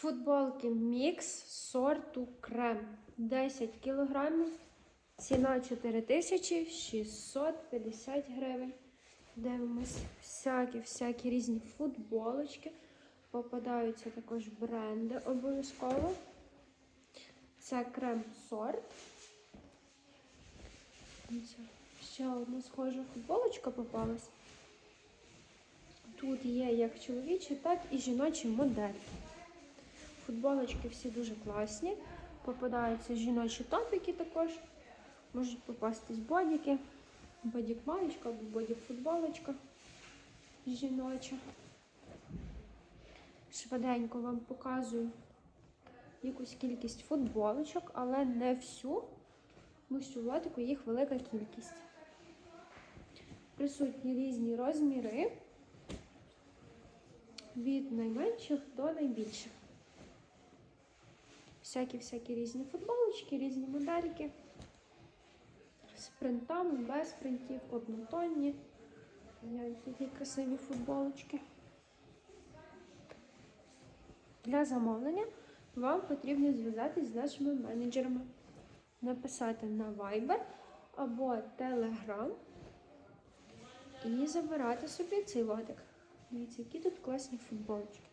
Футболки мікс сорту крем 10 кілограмів. Ціна 4650 гривень. Дивимось всякі всякі різні футболочки. Попадаються також бренди обов'язково. Це крем сорт. Дивіться, Ще одна схожа футболочка попалась. Тут є як чоловічі, так і жіночі моделі. Футболочки всі дуже класні. Попадаються жіночі топики також. Можуть попастись бодіки. Бодік маєчка або бодік футболочка жіноча. Швиденько вам показую якусь кількість футболочок, але не всю, тому що лотику їх велика кількість. Присутні різні розміри від найменших до найбільших. Всякі-всякі різні футболочки, різні модельки. З принтами, без принтів, однотонні. Такі красиві футболочки. Для замовлення вам потрібно зв'язатись з нашими менеджерами, написати на Viber або Telegram і забирати собі цей лотик. Дивіться, які тут класні футболочки.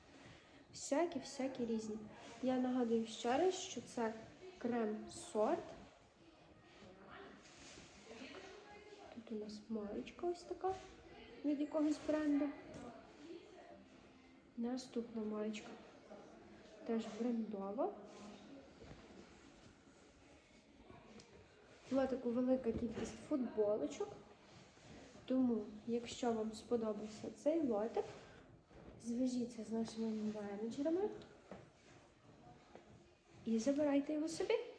Всякі-всякі різні. Я нагадую ще раз, що це крем сорт. Тут у нас маєчка ось така від якогось бренду. Наступна маєчка. Теж брендова. Була таку велика кількість футболочок. Тому, якщо вам сподобався цей лотик, зв'яжіться з нашими менеджерами і забирайте його собі.